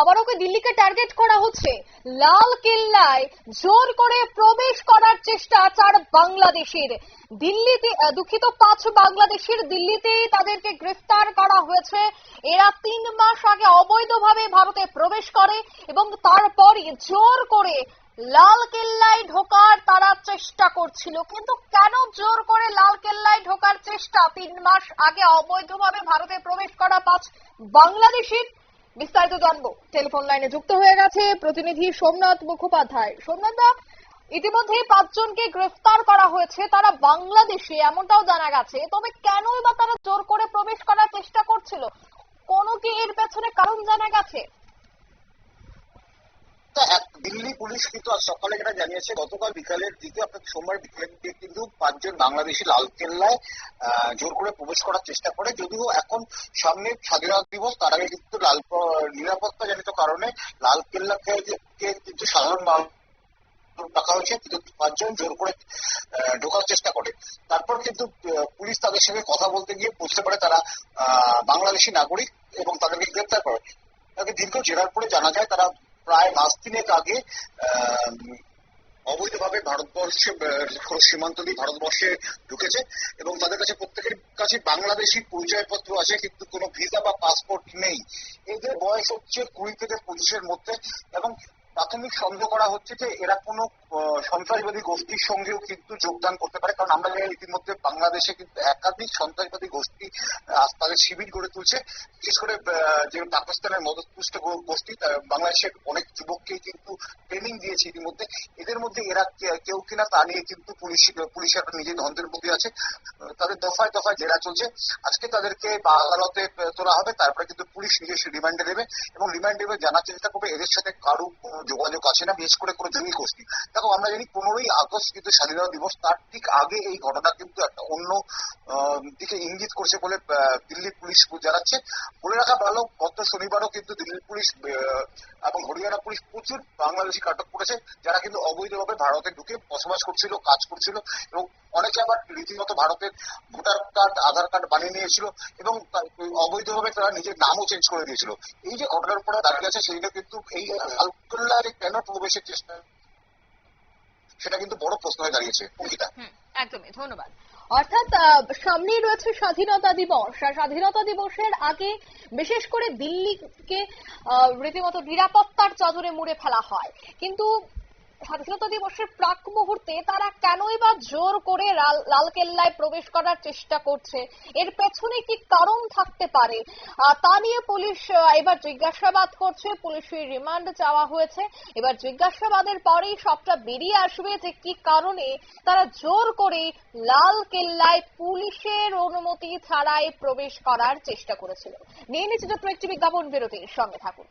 আবারও কি দিল্লিকে টার্গেট করা হচ্ছে। লাল কেল্লায় জোর করে প্রবেশ করার চেষ্টা চার বাংলাদেশের। দিল্লিতে দুঃখিত, পাঁচ বাংলাদেশের দিল্লিতেই তাদেরকে গ্রেফতার করা হয়েছে। এরা তিন মাস আগে অবৈধভাবে ভারতে প্রবেশ করে এবং তারপরই জোর করে লাল কেল্লায় ঢোকার তারা চেষ্টা করছিল। কিন্তু কেন জোর করে লাল কেল্লায় ঢোকার চেষ্টা? তিন মাস আগে অবৈধভাবে ভারতে প্রবেশ করা পাঁচ বাংলাদেশের বিস্তারিত জানব। টেলিফোন লাইনে যুক্ত হয়ে গেছে প্রতিনিধি সোমনাথ মুখোপাধ্যায়। সোমনাথ দা, ইতিমধ্যে পাঁচজনকে গ্রেফতার করা হয়েছে, তারা বাংলাদেশে, এমনটাও জানা গেছে। তবে কেনই বা তারা জোর করে প্রবেশ করার চেষ্টা করছিল? কোনো কি এর পেছনে কারণ জানা গেছে? দিল্লি পুলিশ কিন্তু আজ সকালে যেটা জানিয়েছে, গতকাল বিকালের দিকে, অর্থাৎ সোমবার বিকেলের দিকে কিন্তু পাঁচজন বাংলাদেশি লালকেল্লায় জোর করে প্রবেশ করার চেষ্টা করে। যদিও এখন সামনে স্বাধীনতা দিবস, তার আগে কিন্তু লাল নিরাপত্তা জনিত কারণে লালকেল্লাকে যে- কে কিন্তু সাধারণ মানুষ রাখা হয়েছে, কিন্তু পাঁচজন জোর করে ঢোকার চেষ্টা করে। তারপর কিন্তু পুলিশ তাদের সঙ্গে কথা বলতে গিয়ে বুঝতে পারে তারা বাংলাদেশি নাগরিক এবং তাদেরকে গ্রেপ্তার করে। তাকে দীর্ঘ জেরার পরে জানা যায় তারা প্রায় মাস তিনেক আগে অবৈধভাবে ভারতবর্ষে সীমান্ত দিয়ে ভারতবর্ষে ঢুকেছে এবং তাদের কাছে প্রত্যেকের কাছে বাংলাদেশি পরিচয়পত্র আছে, কিন্তু কোনো ভিসা বা পাসপোর্ট নেই। এদের বয়স হচ্ছে কুড়ি থেকে পঁচিশের মধ্যে এবং প্রাথমিক সন্দেহ করা হচ্ছে যে এরা কোনো সন্ত্রাসবাদী গোষ্ঠীর সঙ্গেও কিন্তু যোগদান করতে পারে। কারণ আমরা জানি ইতিমধ্যে বাংলাদেশে কিন্তু একাধিক সন্ত্রাসবাদী গোষ্ঠী তাদের শিবির গড়ে তুলছে। বিশেষ করে যে পাকিস্তানের মদতপুষ্ট গোষ্ঠী বাংলাদেশের অনেক যুবককেই কিন্তু ট্রেনিং দিয়েছে ইতিমধ্যে। এদের মধ্যে এরা কেউ কিনা তা নিয়ে কিন্তু পুলিশ একটা নিজের ধন্দের মধ্যে আছে। তাদের দফায় দফায় জেরা চলছে। আজকে তাদেরকে আদালতে তোলা হবে। তারপরে কিন্তু পুলিশ নিজস্ব রিমান্ডে দেবে এবং রিমান্ডে দেবে জানার চেষ্টা করবে। এদের সাথে কারও যোগাযোগ আছে না, বিশেষ করে কোনো জঙ্গি গোষ্ঠী। দেখো, আমরা জানি পনেরোই আগস্ট কিন্তু স্বাধীনতা দিবস, তার ঠিক আগে এই ঘটনা কিন্তু একটা অন্য দিকে ইঙ্গিত করছে বলে দিল্লি পুলিশ জানাচ্ছে। বলে রাখা ভালো, গত শনিবারও কিন্তু দিল্লি পুলিশ এবং হরিয়ানা পুলিশ প্রচুর বাংলাদেশি আটক করেছে, যারা কিন্তু অবৈধভাবে ভারতে ঢুকে বসবাস করছিল, কাজ করছিল, এবং অনেকে আবার রীতিমতো ভারতের ভোটার কার্ড, আধার কার্ড বানিয়ে নিয়েছিল এবং অবৈধভাবে তারা নিজের নামও চেঞ্জ করে দিয়েছিল। এই যে ঘটনার উপরে দাঁড়িয়ে আছে, সেইটা কিন্তু এই লালকেল্লায় কেন প্রবেশের চেষ্টা সেটা কিন্তু বড় প্রশ্ন হয়ে দাঁড়িয়েছে অঙ্কিতা। একদমই, ধন্যবাদ। অর্থাৎ সামনেই রয়েছে স্বাধীনতা দিবস। আর স্বাধীনতা দিবসের আগে বিশেষ করে দিল্লিকে রীতিমতো নিরাপত্তার চাদরে মুড়ে ফেলা হয়। কিন্তু স্বাধীনতা দিবসের প্রাক মুহূর্তে তারা কেনই বা জোর করে লালকেল্লায় প্রবেশ করার চেষ্টা করছে? এর পেছনে কি কারণ থাকতে পারে? তা নিয়ে পুলিশ এবার জিজ্ঞাসাবাদ করছে। পুলিশের রিমান্ড চাওয়া হয়েছে। এবার জিজ্ঞাসাবাদের পরেই সবটা বেরিয়ে আসবে যে কি কারণে তারা জোর করে লাল কেল্লায় পুলিশের অনুমতি ছাড়াই প্রবেশ করার চেষ্টা করেছিল। নিয়ে নিচ্ছে ছোট্ট একটি বিজ্ঞাপন বিরতির সঙ্গে থাকুন।